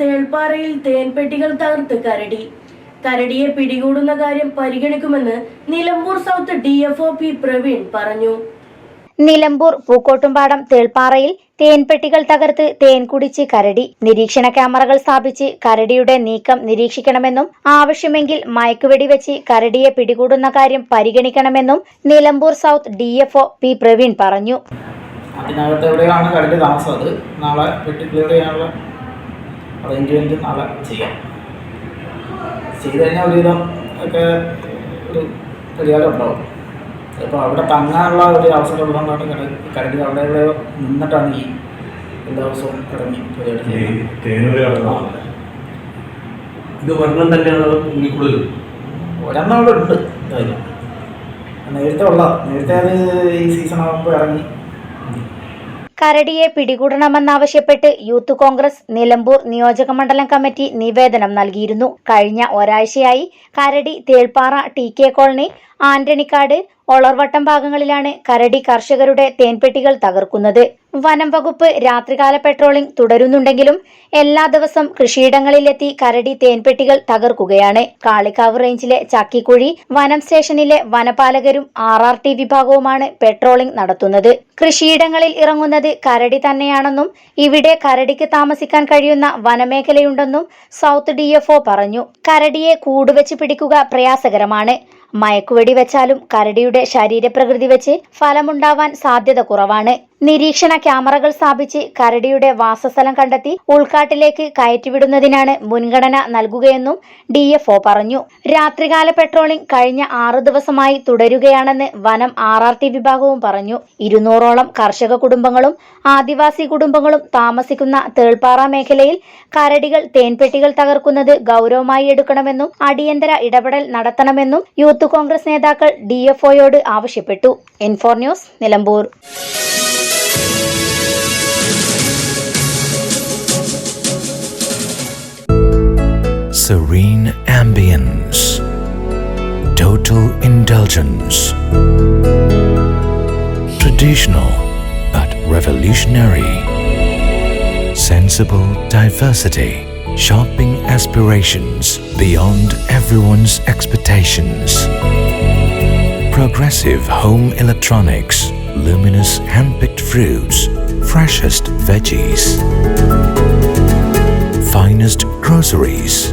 തേൾപ്പാറയിൽ തേൻപെട്ടികൾ തകർത്ത് കരടി. കരടിയെ പിടികൂടുന്ന കാര്യം പരിഗണിക്കുമെന്ന് Nilambur south D F O P Praveen പറഞ്ഞു. നിലമ്പൂർ പൂക്കോട്ടുംപാടം തേൾപ്പാറയിൽ തേൻപെട്ടികൾ തകർത്ത് തേൻ കുടിച്ച് കരടി. നിരീക്ഷണ ക്യാമറകൾ സ്ഥാപിച്ച് കരടിയുടെ നീക്കം നിരീക്ഷിക്കണമെന്നും ആവശ്യമെങ്കിൽ മയക്കുവെടി വെച്ച് കരടിയെ പിടികൂടുന്ന കാര്യം പരിഗണിക്കണമെന്നും Nilambur south D F P Praveen പറഞ്ഞു. അതിനകത്ത് എവിടെയാണ് കരടി താമസം? അത് നാളെ വെട്ടി ക്ലിയർ ചെയ്യാനുള്ള അറേഞ്ച്മെന്റ് നാളെ ചെയ്യാം. ചെയ്ത് കഴിഞ്ഞാൽ ഒരുവിധം ഒക്കെ ഒരു പരിഹാരം ഉണ്ടാവും. ഇപ്പോൾ അവിടെ തങ്ങാനുള്ള ഒരു അവസരം ഉള്ളതുകൊണ്ടാണ് കരടി അവിടെ ഇവിടെ നിന്നിട്ടാണ് ഈ എല്ലാ ദിവസവും പരിപാടി ചെയ്യുന്നത്. തേനൂര് ഇത് ഒരെണ്ണം തന്നെയാണ് ഒരെണ്ണം അവിടെ ഉണ്ട്. നേരത്തെ ഉള്ള നേരത്തെ അത് ഈ സീസൺ ആകുമ്പോൾ ഇറങ്ങി കരടിയെ പിടികൂടണമെന്നാവശ്യപ്പെട്ട് യൂത്ത് കോൺഗ്രസ് നിലമ്പൂർ നിയോജകമണ്ഡലം കമ്മിറ്റി നിവേദനം നൽകിയിരുന്നു. കഴിഞ്ഞ ഒരാഴ്ചയായി കരടി Thelppara T K colony Antonykkad Olarvattam ഭാഗങ്ങളിലാണ് കരടി കർഷകരുടെ തേൻപെട്ടികൾ തകർക്കുന്നത്. വനം വകുപ്പ് രാത്രികാല പെട്രോളിംഗ് തുടരുന്നുണ്ടെങ്കിലും എല്ലാ ദിവസം കൃഷിയിടങ്ങളിലെത്തി കരടി തേൻപെട്ടികൾ തകർക്കുകയാണ്. കാളിക്കാവ് റേഞ്ചിലെ ചക്കിക്കുഴി വനം സ്റ്റേഷനിലെ വനപാലകരും ആർ ആർ ടി വിഭാഗവുമാണ് പെട്രോളിംഗ് നടത്തുന്നത്. കൃഷിയിടങ്ങളിൽ ഇറങ്ങുന്നത് കരടി തന്നെയാണെന്നും ഇവിടെ കരടിക്ക് താമസിക്കാൻ കഴിയുന്ന വനമേഖലയുണ്ടെന്നും സൗത്ത് ഡി പറഞ്ഞു. കരടിയെ കൂടുവെച്ച് പിടിക്കുക പ്രയാസകരമാണ്. മയക്കുവെടി വെച്ചാലും കരടിയുടെ ശരീരപ്രകൃതി വെച്ച് ഫലമുണ്ടാവാൻ സാധ്യത കുറവാണ്. നിരീക്ഷണ ക്യാമറകൾ സ്ഥാപിച്ച് കരടിയുടെ വാസസ്ഥലം കണ്ടെത്തി ഉൾക്കാട്ടിലേക്ക് കയറ്റിവിടുന്നതിനാണ് മുൻഗണന നൽകുകയെന്നും ഡി പറഞ്ഞു. രാത്രികാല പെട്രോളിംഗ് കഴിഞ്ഞ ആറു ദിവസമായി തുടരുകയാണെന്ന് വനം ആർ ആർ ടി വിഭാഗവും പറഞ്ഞു. ഇരുന്നൂറോളം കർഷക കുടുംബങ്ങളും ആദിവാസി കുടുംബങ്ങളും താമസിക്കുന്ന തേൾപ്പാറ മേഖലയിൽ കരടികൾ തേൻപെട്ടികൾ തകർക്കുന്നത് ഗൗരവമായി എടുക്കണമെന്നും അടിയന്തര ഇടപെടൽ നടത്തണമെന്നും യൂത്ത് കോൺഗ്രസ് നേതാക്കൾ ഡി ആവശ്യപ്പെട്ടു. N four news Nilambur serene ambience, total indulgence, traditional but revolutionary, sensible diversity, shopping aspirations beyond everyone's expectations. Progressive home electronics, luminous hand-picked fruits, freshest veggies finest groceries,